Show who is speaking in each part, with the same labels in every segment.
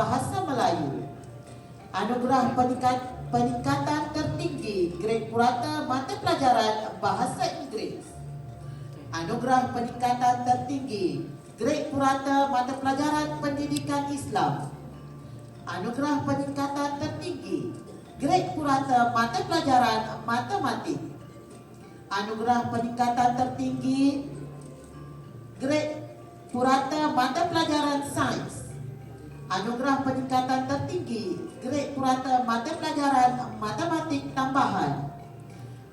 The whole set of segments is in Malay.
Speaker 1: Bahasa Melayu. Anugerah peningkat, peningkatan tertinggi grade purata mata pelajaran Bahasa Inggeris. Anugerah peningkatan tertinggi grade purata mata pelajaran Pendidikan Islam. Anugerah peningkatan tertinggi grade purata mata pelajaran Matematik. Anugerah peningkatan tertinggi grade purata mata pelajaran Sains. Anugerah peningkatan tertinggi grade purata mata pelajaran Matematik Tambahan.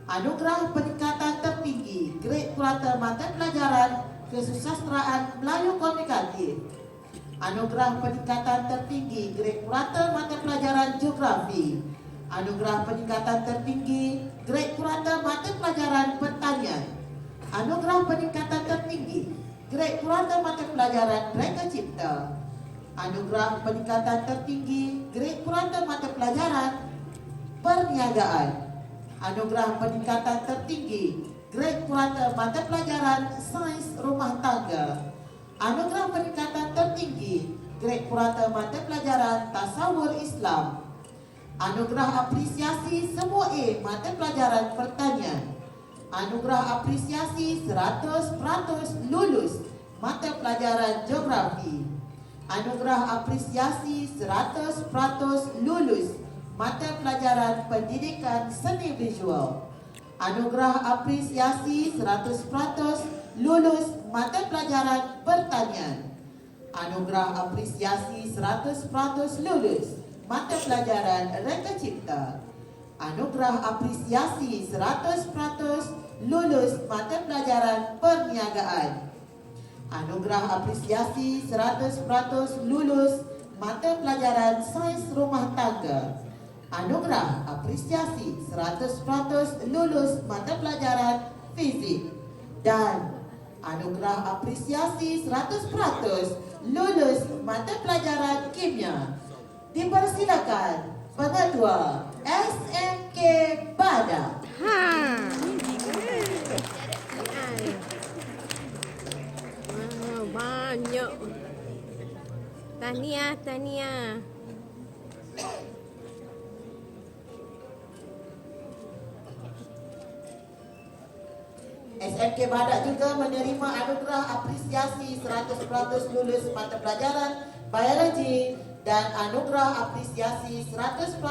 Speaker 1: Anugerah peningkatan tertinggi grade purata mata pelajaran Kesusasteraan Melayu Komunikatif. Anugerah peningkatan tertinggi grade purata mata pelajaran Geografi. Anugerah peningkatan tertinggi grade purata mata pelajaran Pertanian. Anugerah peningkatan tertinggi grade purata mata pelajaran Reka Cipta. Anugerah peningkatan tertinggi grade purata mata pelajaran Perniagaan. Anugerah peningkatan tertinggi grade purata mata pelajaran Sains Rumah Tangga. Anugerah peningkatan tertinggi grade purata mata pelajaran Tasawur Islam. Anugerah apresiasi semua A mata pelajaran pertanian. Anugerah apresiasi 100% lulus mata pelajaran geografi. Anugerah apresiasi 100% lulus mata pelajaran pendidikan seni visual. Anugerah apresiasi 100% lulus mata pelajaran pertanian. Anugerah apresiasi 100% lulus mata pelajaran reka cipta. Anugerah apresiasi 100% lulus mata pelajaran perniagaan. Anugerah apresiasi 100% lulus mata pelajaran sains rumah tangga. Anugerah apresiasi 100% lulus mata pelajaran fizik dan anugerah apresiasi 100% lulus mata pelajaran kimia. Dipersilakan pengetua SMK Badak.
Speaker 2: Ha. Banyak. Tahniah, tahniah.
Speaker 1: SMK Badak juga menerima anugerah apresiasi 100% lulus mata pelajaran biologi dan anugerah apresiasi 100%